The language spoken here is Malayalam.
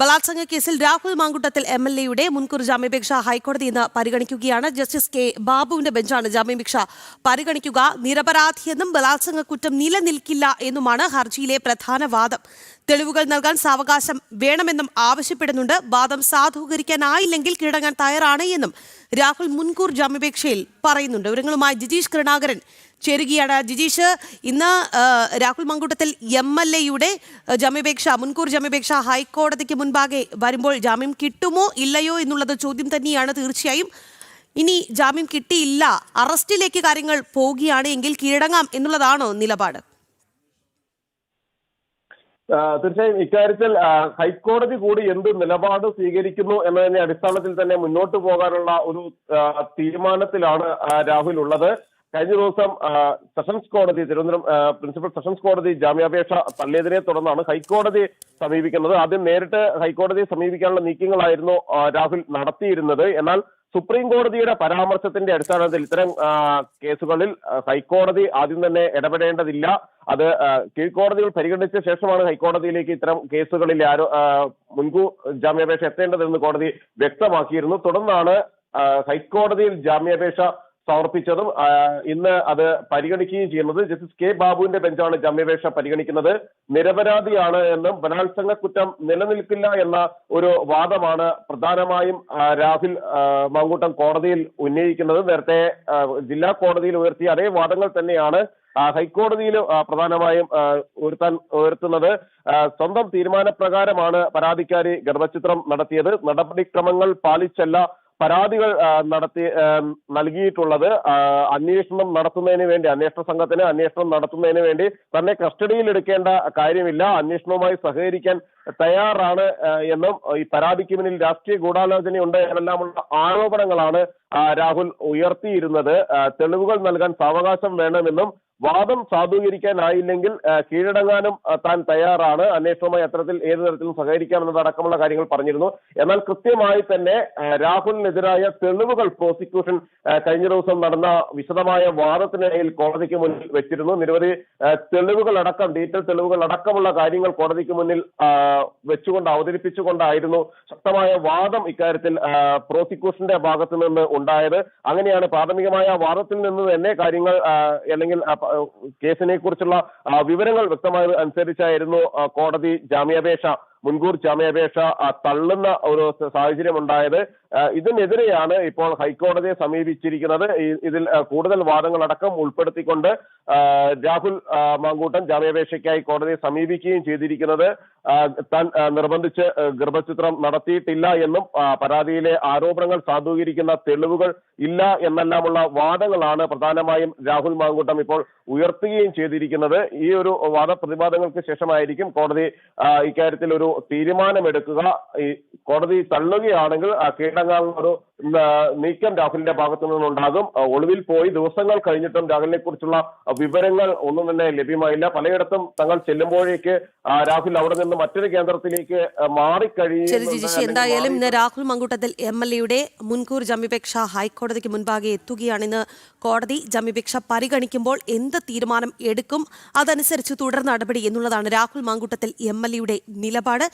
ബലാത്സംഗ കേസിൽ രാഹുൽ മാങ്കുട്ടത്തിൽ എം എൽ എയുടെ മുൻകൂർ ജാമ്യാപേക്ഷ ഹൈക്കോടതി ഇന്ന് പരിഗണിക്കുകയാണ്. ജസ്റ്റിസ് കെ ബാബുവിന്റെ ബെഞ്ചാണ് ജാമ്യാപേക്ഷ പരിഗണിക്കുക. നിരപരാധിയെന്നും ബലാത്സംഗ കുറ്റം നിലനിൽക്കില്ല എന്നുമാണ് ഹർജിയിലെ പ്രധാന വാദം. തെളിവുകൾ നൽകാൻ സാവകാശം വേണമെന്നും ആവശ്യപ്പെടുന്നുണ്ട്. വാദം സാധൂകരിക്കാനായില്ലെങ്കിൽ കീഴടങ്ങാൻ തയ്യാറാണ് എന്നും രാഹുൽ മുൻകൂർ ജാമ്യാപേക്ഷയിൽ പറയുന്നുണ്ട്. വിവരങ്ങളുമായി ജിജീഷ് കരുണാകരൻ ചേരുകയാണ്. ജിജീഷ് ഇന്ന് രാഹുൽ മങ്കൂട്ടത്തിൽ എം എൽ എയുടെ ജാമ്യാപേക്ഷ മുൻകൂർ ജാമ്യാപേക്ഷ ഹൈക്കോടതിക്ക് മുൻപാകെ വരുമ്പോൾ ജാമ്യം കിട്ടുമോ ഇല്ലയോ എന്നുള്ളത് ചോദ്യം തന്നെയാണ് തീർച്ചയായും. ഇനി ജാമ്യം കിട്ടിയില്ല അറസ്റ്റിലേക്ക് കാര്യങ്ങൾ പോവുകയാണ് എങ്കിൽ കീഴടങ്ങാം എന്നുള്ളതാണോ നിലപാട്? തീർച്ചയായും ഇക്കാര്യത്തിൽ ഹൈക്കോടതി കൂടി എന്ത് നിലപാട് സ്വീകരിക്കുന്നു എന്നതിന്റെ അടിസ്ഥാനത്തിൽ തന്നെ മുന്നോട്ട് പോകാനുള്ള ഒരു തീരുമാനത്തിലാണ് രാഹുൽ ഉള്ളത് കഴിഞ്ഞ ദിവസം സെഷൻസ് കോടതി തിരുവനന്തപുരം പ്രിൻസിപ്പൽ സെഷൻസ് കോടതി ജാമ്യാപേക്ഷ തള്ളിയതിനെ തുടർന്നാണ് ഹൈക്കോടതി സമീപിക്കുന്നത്. ആദ്യം നേരിട്ട് ഹൈക്കോടതിയെ സമീപിക്കാനുള്ള നീക്കങ്ങളായിരുന്നു രാഹുൽ നടത്തിയിരുന്നത്. എന്നാൽ സുപ്രീം കോടതിയുടെ പരാമർശത്തിന്റെ അടിസ്ഥാനത്തിൽ ഇത്തരം കേസുകളിൽ ഹൈക്കോടതി ആദ്യം തന്നെ ഇടപെടേണ്ടതില്ല. അത് കീഴ്ക്കോടതികൾ പരിഗണിച്ച ശേഷമാണ് ഹൈക്കോടതിയിലേക്ക് ഇത്തരം കേസുകളിൽ ആരോ മുൻകൂ മുൻകൂർ ജാമ്യാപേക്ഷ എത്തേണ്ടതെന്ന് കോടതി വ്യക്തമാക്കിയിരുന്നു. തുടർന്നാണ് ഹൈക്കോടതിയിൽ ജാമ്യാപേക്ഷ സമർപ്പിച്ചതും ഇന്ന് അത് പരിഗണിക്കുകയും ചെയ്യുന്നത് ജസ്റ്റിസ് കെ ബാബുവിന്റെ ബെഞ്ചാണ് ജാമ്യാപേക്ഷ പരിഗണിക്കുന്നത്. നിരപരാധിയാണ് എന്നും ബലാത്സംഗ കുറ്റം നിലനിൽക്കില്ല എന്ന ഒരു വാദമാണ് പ്രധാനമായും രാഹുൽ മങ്കൂട്ടം കോടതിയിൽ ഉന്നയിക്കുന്നത്. നേരത്തെ ജില്ലാ കോടതിയിൽ ഉയർത്തിയ അതേ വാദങ്ങൾ തന്നെയാണ് ഹൈക്കോടതിയിൽ പ്രധാനമായും ഉയർത്താൻ ഉയർത്തുന്നത്. സ്വന്തം തീരുമാനപ്രകാരമാണ് പരാതിക്കാരി ഗർഭചിത്രം നടത്തിയത്. നടപടിക്രമങ്ങൾ പാലിച്ചല്ല. പരാതികൾ നടത്തി നൽകിയിട്ടുള്ളത് അന്വേഷണം നടത്തുന്നതിന് വേണ്ടി അന്വേഷണ സംഘത്തിന് അന്വേഷണം നടത്തുന്നതിന് വേണ്ടി തന്നെ കസ്റ്റഡിയിൽ എടുക്കേണ്ട കാര്യമില്ല. അന്വേഷണവുമായി സഹകരിക്കാൻ തയ്യാറാണ് എന്നും ഈ പരാതിക്ക് പിന്നിൽ രാഷ്ട്രീയ ഗൂഢാലോചനയുണ്ട് എന്നെല്ലാമുള്ള ആരോപണങ്ങളാണ് രാഹുൽ ഉയർത്തിയിരുന്നത്. തെളിവുകൾ നൽകാൻ സാവകാശം വേണമെന്നും വാദം സാധൂകരിക്കാനായില്ലെങ്കിൽ കീഴടങ്ങാനും താൻ തയ്യാറാണ്. അന്വേഷണവുമായി അത്തരത്തിൽ ഏത് തരത്തിലും സഹകരിക്കാമെന്നതടക്കമുള്ള കാര്യങ്ങൾ പറഞ്ഞിരുന്നു. എന്നാൽ കൃത്യമായി തന്നെ രാഹുലിനെതിരായ തെളിവുകൾ പ്രോസിക്യൂഷൻ കഴിഞ്ഞ ദിവസം നടന്ന വിശദമായ വാദത്തിനിടയിൽ കോടതിക്ക് മുന്നിൽ വെച്ചിരുന്നു. നിരവധി തെളിവുകൾ അടക്കം ഡീറ്റെയിൽ തെളിവുകൾ അടക്കമുള്ള കാര്യങ്ങൾ കോടതിക്ക് മുന്നിൽ വെച്ചുകൊണ്ട് അവതരിപ്പിച്ചുകൊണ്ടായിരുന്നു ശക്തമായ വാദം ഇക്കാര്യത്തിൽ പ്രോസിക്യൂഷന്റെ ഭാഗത്തു നിന്ന് ഉണ്ടായത്. അങ്ങനെയാണ് പ്രാഥമികമായ വാദത്തിൽ നിന്ന് തന്നെ കാര്യങ്ങൾ അല്ലെങ്കിൽ കേസിനെ കുറിച്ചുള്ള വിവരങ്ങൾ വ്യക്തമായത് അനുസരിച്ചായിരുന്നു കോടതി ജാമ്യാപേക്ഷ മുൻകൂർ ജാമ്യാപേക്ഷ തള്ളുന്ന ഒരു സാഹചര്യം ഉണ്ടായത് ഇതിനെതിരെയാണ് ഇപ്പോൾ ഹൈക്കോടതിയെ സമീപിച്ചിരിക്കുന്നത്. ഇതിൽ കൂടുതൽ വാദങ്ങളടക്കം ഉൾപ്പെടുത്തിക്കൊണ്ട് രാഹുൽ മാങ്കൂട്ടൻ ജാമ്യാപേക്ഷയ്ക്കായി കോടതിയെ സമീപിക്കുകയും ചെയ്തിരിക്കുന്നത്. താൻ നിർബന്ധിച്ച് ഗർഭചിത്രം നടത്തിയിട്ടില്ല എന്നും പരാതിയിലെ ആരോപണങ്ങൾ സാധൂകരിക്കുന്ന തെളിവുകൾ ഇല്ല എന്നെല്ലാമുള്ള വാദങ്ങളാണ് പ്രധാനമായും രാഹുൽ മാങ്കൂട്ടം ഇപ്പോൾ ഉയർത്തുകയും ചെയ്തിരിക്കുന്നത്. ഈ ഒരു വാദപ്രതിവാദങ്ങൾക്ക് ശേഷമായിരിക്കും കോടതി ഇക്കാര്യത്തിൽ ഒരു തീരുമാനമെടുക്കുക ഈ കോടതി തള്ളുകയാണെങ്കിൽ ആ, കീഴടങ്ങാനുള്ള ഒരു നീക്കം രാഹുലിന്റെ ഭാഗത്തു നിന്നുണ്ടാകും. ഒളിവിൽ പോയി ദിവസങ്ങൾ കഴിഞ്ഞിട്ടും രാഹുലിനെ കുറിച്ചുള്ള വിവരങ്ങൾ ഒന്നും തന്നെ ലഭ്യമായില്ല. പലയിടത്തും തങ്ങൾ ചെല്ലുമ്പോഴേക്ക് രാഹുൽ അവിടെ നിന്ന് മറ്റൊരു കേന്ദ്രത്തിലേക്ക് മാറിക്കഴിഞ്ഞു ശരി എന്തായാലും ഇന്ന് രാഹുൽ മങ്കൂട്ടത്തിൽ എം എൽ എയുടെ മുൻകൂർ ജാമ്യപേക്ഷ ഹൈക്കോടതിക്ക് മുൻപാകെ എത്തുകയാണ് ഇന്ന് കോടതി. ജാമ്യപേക്ഷ പരിഗണിക്കുമ്പോൾ എന്ത് തീരുമാനം എടുക്കും? അതനുസരിച്ച് തുടർ നടപടി എന്നുള്ളതാണ് രാഹുൽ മാങ്കൂട്ടത്തിൽ എം എൽ എയുടെ നിലപാട്.